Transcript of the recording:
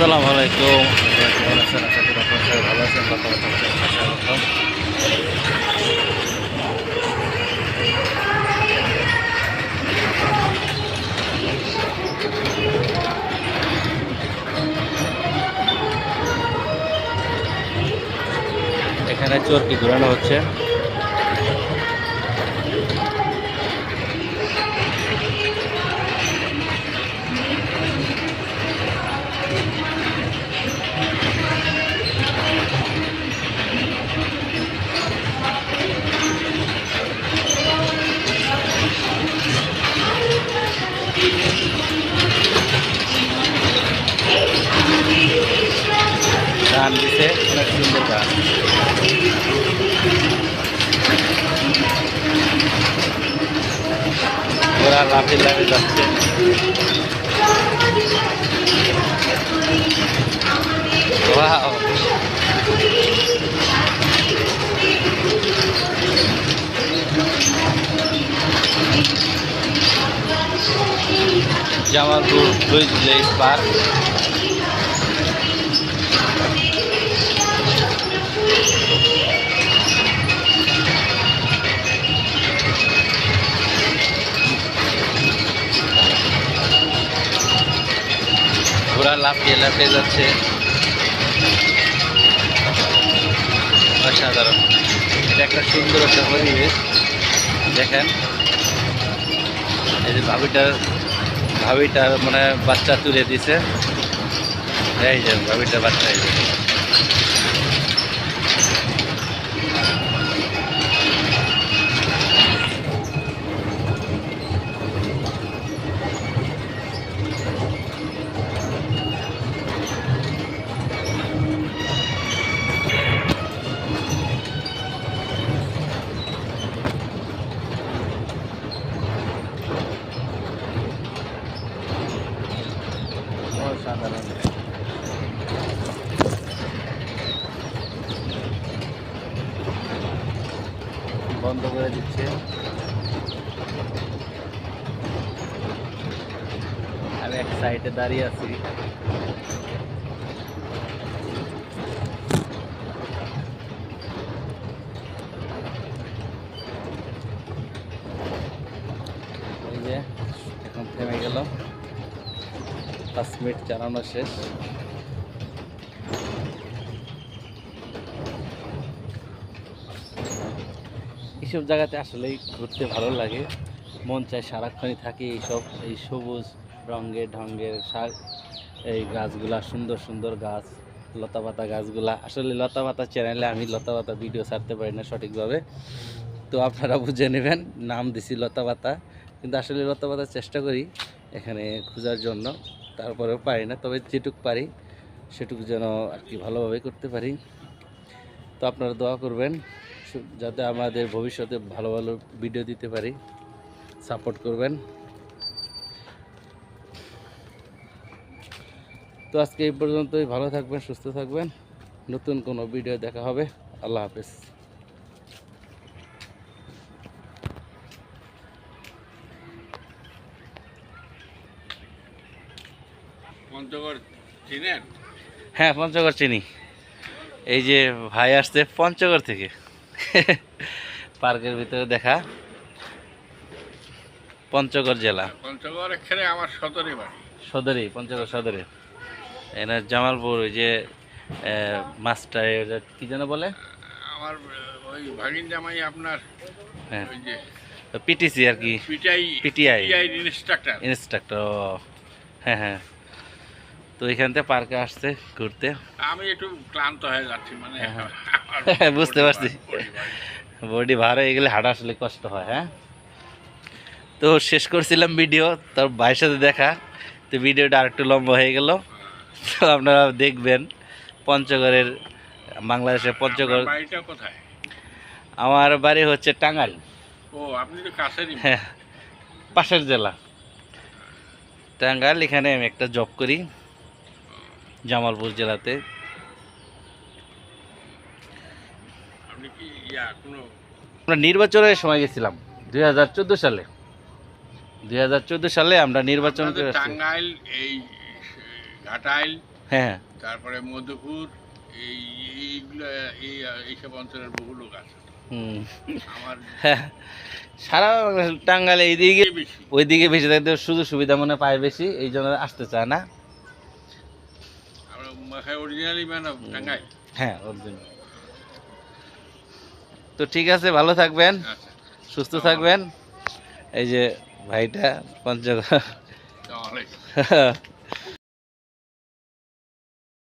আসসালামু আলাইকুম। ভালো আছেন এখানে চোরকি ঘোরানো হচ্ছে। গান দিছে অনেক সুন্দর গান ওরা লাফে লাফে যাচ্ছে wow Jamalpur Louis village park. ঘোড়া লাফিয়ে লাফিয়ে যাচ্ছে। অসাধারণ। এটা একটা সুন্দর একটা পরিবেশ। দেখেন, এই যে ভাবিটার ভাবিটার মানে বাচ্চা তুলে দিছে। এই যে ভাবিটা বাচ্চা বন্ধ করে দিচ্ছে। আমি এক সাইডে দাঁড়িয়ে আছি। এখন থেমে গেল মিনিট চালানো শেষ। এইসব জায়গাতে আসলেই ঘুরতে ভালো লাগে। মন চায় সারাক্ষণই থাকি এইসব, এই সবুজ রঙের ঢঙ্গের শাক, এই গাছগুলা, সুন্দর সুন্দর গাছ, লতাপাতা গাছগুলা। আসলে লতাপাতা চ্যানেলে আমি লতাপাতা ভিডিও ছাড়তে পারি না সঠিকভাবে। তো আপনারা বুঝে নেবেন, নাম দিছি লতাপাতা। কিন্তু আসলে লতাপাতার চেষ্টা করি এখানে খোঁজার জন্য। তারপরেও পারি না, তবে যেটুক পারি সেটুকু যেন আর কি ভালোভাবে করতে পারি। তো আপনারা দোয়া করবেন যাতে আমাদের ভবিষ্যতে ভালো ভালো ভিডিও দিতে পারি সাপোর্ট করবেন। তো আজকে এই পর্যন্তই, ভালো থাকবেন, সুস্থ থাকবেন। নতুন কোনো ভিডিও দেখা হবে। আল্লাহ হাফেজ। পঞ্চগড় চিনেন? হ্যাঁ পঞ্চগড় চিনি। এই যে ভাই আসছে পঞ্চগড় থেকে। পার্কের ভিতরে দেখা। পঞ্চগড় জেলা। পঞ্চগড় এখানে আমার সদরে বাড়ি। সদরে পঞ্চগড় সদরে। এনার জামালপুর ওই যে যে কি যেন বলে? আমার ওই ভাগিন জামাই আপনার হ্যাঁ। ওই যে পিটিসি আর কি। পিটাই PTI ইনস্ট্রাক্টর। ইনস্ট্রাক্টর হ্যাঁ হ্যাঁ। তো এখান থেকে পার্কে আসছে ঘুরতে। আমি একটু ক্লান্ত হয়ে যাচ্ছি মানে হ্যাঁ, বুঝতে পারছি। বডি ভার হয়ে গেলে হাঁটা আসলে কষ্ট হয় হ্যাঁ? তো শেষ করছিলাম ভিডিও তার ভাইয়ের সাথে দেখা। তো ভিডিওটা আরেকটু লম্বা হয়ে গেল। তো আপনারা দেখবেন পঞ্চগড়ের বাংলাদেশের পঞ্চগড়। বাড়িটা কোথায়? আমার বাড়ি হচ্ছে টাঙ্গাইল। ও আপনি তো কাছেরই। হ্যাঁ পাশের জেলা। টাঙ্গাইল এখানে আমি একটা জব করি। জামালপুর জেলাতে। আমরা নির্বাচনের সময় গেছিলাম দু হাজার চোদ্দ সালে। দু হাজার চোদ্দ সালে আমরা নির্বাচন টাঙ্গাইল এই ঘাটাইল হ্যাঁ, হ্যাঁ। তারপরে মধুপুর এইগুলো এইসব অঞ্চলের হ্যাঁ, হ্যাঁ। সারা এইদিকে ওইদিকে বেশি থাকতে শুধু সুবিধা মনে পায় বেশি এই জন্য আসতে চায় না। হ্যাঁ, তো ঠিক আছে ভালো থাকবেন সুস্থ থাকবেন। এই যে ভাইটা পঞ্চগড়।